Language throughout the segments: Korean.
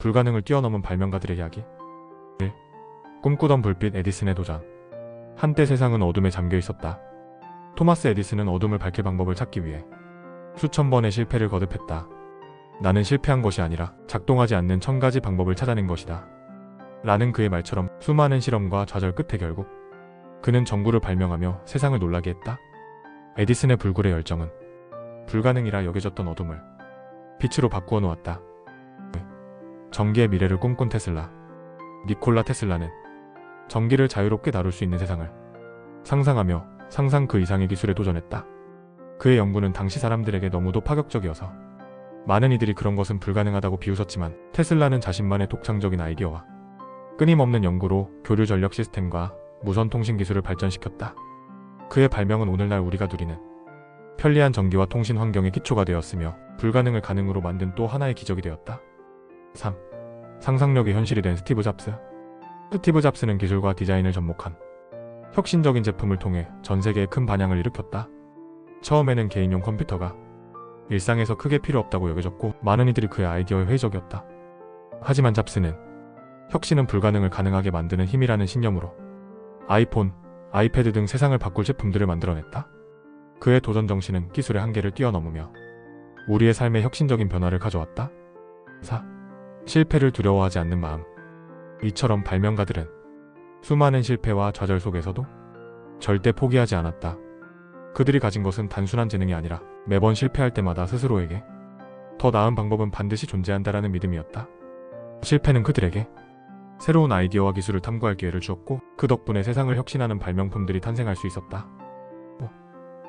불가능을 뛰어넘은 발명가들의 이야기 1. 꿈꾸던 불빛 에디슨의 도전 한때 세상은 어둠에 잠겨 있었다. 토마스 에디슨은 어둠을 밝힐 방법을 찾기 위해 수천 번의 실패를 거듭했다. 나는 실패한 것이 아니라 작동하지 않는 천 가지 방법을 찾아낸 것이다. 라는 그의 말처럼 수많은 실험과 좌절 끝에 결국 그는 전구를 발명하며 세상을 놀라게 했다. 에디슨의 불굴의 열정은 불가능이라 여겨졌던 어둠을 빛으로 바꾸어 놓았다. 전기의 미래를 꿈꾼 테슬라. 니콜라 테슬라는 전기를 자유롭게 다룰 수 있는 세상을 상상하며 상상 그 이상의 기술에 도전했다. 그의 연구는 당시 사람들에게 너무도 파격적이어서 많은 이들이 그런 것은 불가능하다고 비웃었지만 테슬라는 자신만의 독창적인 아이디어와 끊임없는 연구로 교류 전력 시스템과 무선 통신 기술을 발전시켰다. 그의 발명은 오늘날 우리가 누리는 편리한 전기와 통신 환경의 기초가 되었으며 불가능을 가능으로 만든 또 하나의 기적이 되었다. 3. 상상력이 현실이 된 스티브 잡스. 스티브 잡스는 기술과 디자인을 접목한 혁신적인 제품을 통해 전 세계에 큰 반향을 일으켰다. 처음에는 개인용 컴퓨터가 일상에서 크게 필요 없다고 여겨졌고 많은 이들이 그의 아이디어에 회의적이었다. 하지만 잡스는 혁신은 불가능을 가능하게 만드는 힘이라는 신념으로 아이폰, 아이패드 등 세상을 바꿀 제품들을 만들어냈다. 그의 도전 정신은 기술의 한계를 뛰어넘으며 우리의 삶에 혁신적인 변화를 가져왔다. 4. 실패를 두려워하지 않는 마음. 이처럼 발명가들은 수많은 실패와 좌절 속에서도 절대 포기하지 않았다. 그들이 가진 것은 단순한 재능이 아니라 매번 실패할 때마다 스스로에게 더 나은 방법은 반드시 존재한다라는 믿음이었다. 실패는 그들에게 새로운 아이디어와 기술을 탐구할 기회를 주었고 그 덕분에 세상을 혁신하는 발명품들이 탄생할 수 있었다. 뭐,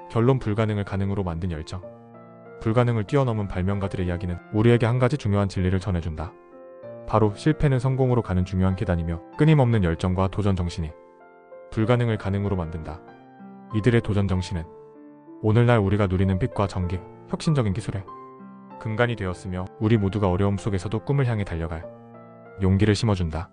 결론 불가능을 가능으로 만든 열정. 불가능을 뛰어넘은 발명가들의 이야기는 우리에게 한 가지 중요한 진리를 전해준다. 바로 실패는 성공으로 가는 중요한 계단이며 끊임없는 열정과 도전 정신이 불가능을 가능으로 만든다. 이들의 도전 정신은 오늘날 우리가 누리는 빛과 전기, 혁신적인 기술의 근간이 되었으며 우리 모두가 어려움 속에서도 꿈을 향해 달려갈 용기를 심어준다.